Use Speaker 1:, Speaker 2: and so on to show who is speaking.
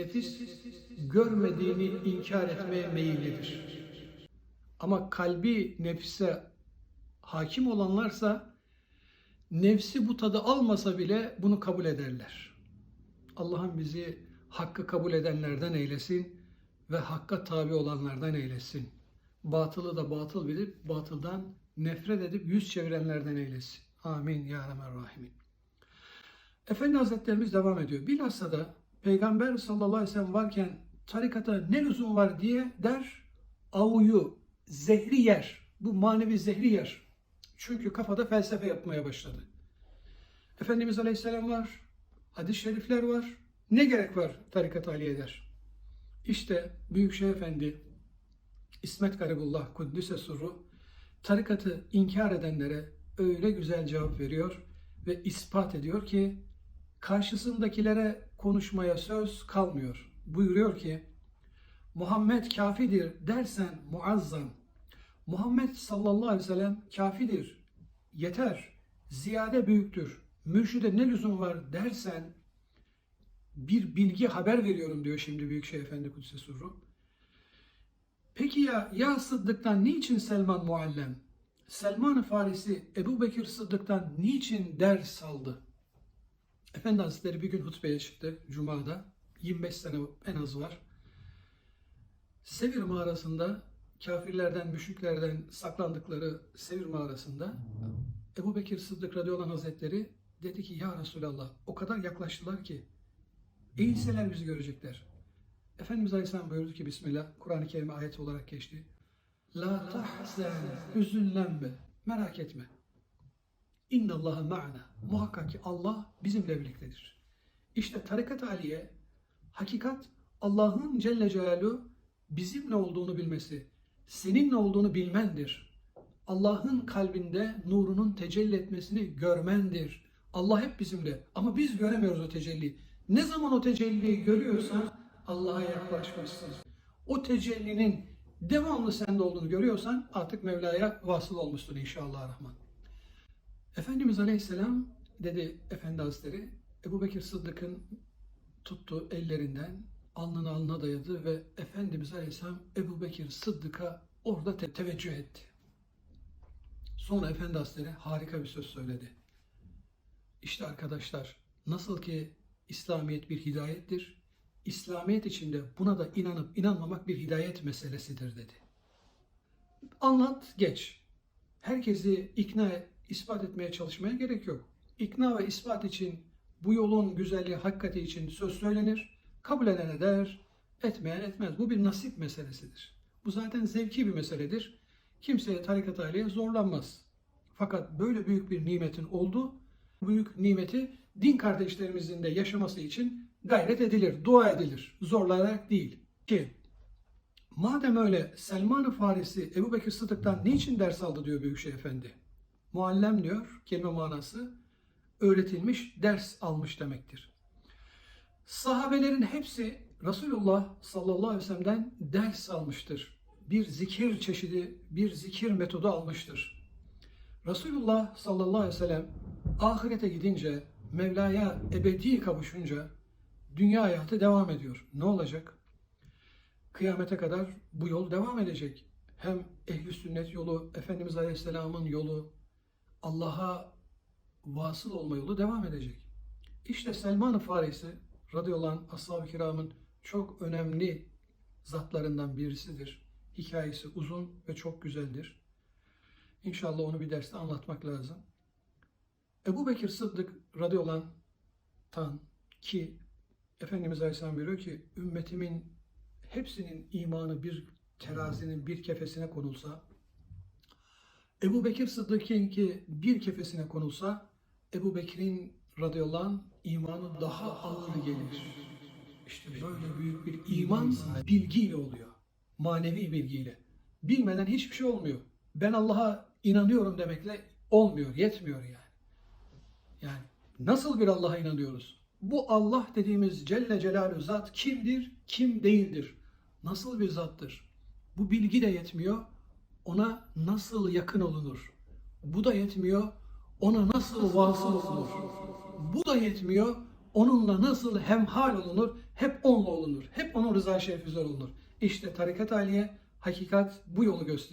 Speaker 1: nefis görmediğini inkar etmeye meyillidir. Ama kalbi nefise hakim olanlarsa nefsi bu tadı almasa bile bunu kabul ederler. Allah'ım bizi hakkı kabul edenlerden eylesin ve hakka tabi olanlardan eylesin. Batılı da batıl bilip batıldan nefret edip yüz çevirenlerden eylesin. Amin ya Rahman Rahimin. Efendi Hazretlerimiz devam ediyor. Bilhassa da Peygamber sallallahu aleyhi ve sellem varken tarikata ne lüzum var diye der, avuyu, zehri yer. Bu manevi zehri yer. Çünkü kafada felsefe yapmaya başladı. Efendimiz Aleyhisselam var, hadis-i şerifler var. Ne gerek var tarikat aliye der. İşte Büyükşehir Efendi İsmet Garibullah Kuddüs'e suru tarikatı inkar edenlere öyle güzel cevap veriyor ve ispat ediyor ki karşısındakilere konuşmaya söz kalmıyor. Buyuruyor ki Muhammed kafidir dersen muazzam. Muhammed sallallahu aleyhi ve sellem kafidir. Yeter. Ziyade büyüktür. Mürşide ne lüzum var dersen bir bilgi haber veriyorum diyor şimdi Büyükşehir Efendi Kudüs'e Surru. Peki ya ya Sıddık'tan niçin Selman muallem? Selman-ı Farisi Ebu Bekir Sıddık'tan niçin ders aldı? Efendi Hazretleri bir gün hutbeye çıktı Cuma'da. 25 sene en az var. Sevir mağarasında kafirlerden, müşriklerden saklandıkları Sevir mağarasında Ebu Bekir Sıddık radıyallahu anh hazretleri dedi ki ya Resulallah o kadar yaklaştılar ki eğilseler bizi görecekler. Efendimiz Aleyhisselam buyurdu ki Bismillah Kur'an-ı Kerim ayet olarak geçti. La tahzen hüzünlenme merak etme. İnna Allaha ma'ana. Muhakkak ki Allah bizimle birliktedir. İşte tarikat aliye hakikat Allah'ın Celle Celaluhu bizimle olduğunu bilmesi, seninle olduğunu bilmendir. Allah'ın kalbinde nurunun tecelli etmesini görmendir. Allah hep bizimle ama biz göremiyoruz o tecelliyi. Ne zaman o tecelliyi görüyorsan Allah'a yaklaşmışsın. O tecellinin devamlı sende olduğunu görüyorsan artık Mevla'ya vasıl olmuşsun inşallah rahman. Efendimiz Aleyhisselam dedi Efendi Hazretleri Ebu Bekir Sıddık'ın tuttu ellerinden alnına alnına dayadı ve Efendimiz Aleyhisselam Ebu Bekir Sıddık'a orada te- teveccüh etti. Sonra Efendi Hazretleri harika bir söz söyledi. İşte arkadaşlar nasıl ki İslamiyet bir hidayettir, İslamiyet içinde buna da inanıp inanmamak bir hidayet meselesidir dedi. Anlat, geç. Herkesi ikna, ispat etmeye çalışmaya gerek yok. İkna ve ispat için bu yolun güzelliği, hakikati için söz söylenir. Kabul eden eder, etmeyen etmez. Bu bir nasip meselesidir. Bu zaten zevki bir meseledir. Kimseye tarikat aileye zorlanmaz. Fakat böyle büyük bir nimetin olduğu, büyük nimeti din kardeşlerimizin de yaşaması için gayret edilir, dua edilir. Zorlayarak değil. Ki madem öyle Selman-ı Farisi Ebu Bekir Sıddık'tan niçin ders aldı diyor Büyükşehir Efendi. Muallem diyor kelime manası öğretilmiş, ders almış demektir. Sahabelerin hepsi Resulullah sallallahu aleyhi ve sellem'den ders almıştır. Bir zikir çeşidi, bir zikir metodu almıştır. Resulullah sallallahu aleyhi ve sellem ahirete gidince, Mevla'ya ebedi kavuşunca dünya hayatı devam ediyor. Ne olacak? Kıyamete kadar bu yol devam edecek. Hem ehli sünnet yolu, Efendimiz Aleyhisselam'ın yolu, Allah'a vasıl olma yolu devam edecek. İşte Selman-ı Farisi radıyallahu anh ashab-ı kiramın çok önemli zatlarından birisidir. Hikayesi uzun ve çok güzeldir. İnşallah onu bir derste anlatmak lazım. Ebu Bekir Sıddık radıyallahu tan ki Efendimiz Aleyhisselam buyuruyor ki ümmetimin hepsinin imanı bir terazinin bir kefesine konulsa Ebu Bekir Sıddık'ın ki bir kefesine konulsa Ebu Bekir'in radıyallahu anh imanı daha ağır gelir. İşte böyle büyük bir iman bilgiyle oluyor. Manevi bilgiyle. Bilmeden hiçbir şey olmuyor. Ben Allah'a inanıyorum demekle olmuyor, yetmiyor yani. Yani nasıl bir Allah'a inanıyoruz? Bu Allah dediğimiz Celle Celaluhu zat kimdir, kim değildir? Nasıl bir zattır? Bu bilgi de yetmiyor. Ona nasıl yakın olunur? Bu da yetmiyor. Ona nasıl vasıl olunur? Bu da yetmiyor. Onunla nasıl hemhal olunur? Hep onunla olunur. onun rıza şerefi üzere olur. İşte tarikat aliye hakikat bu yolu gösteriyor.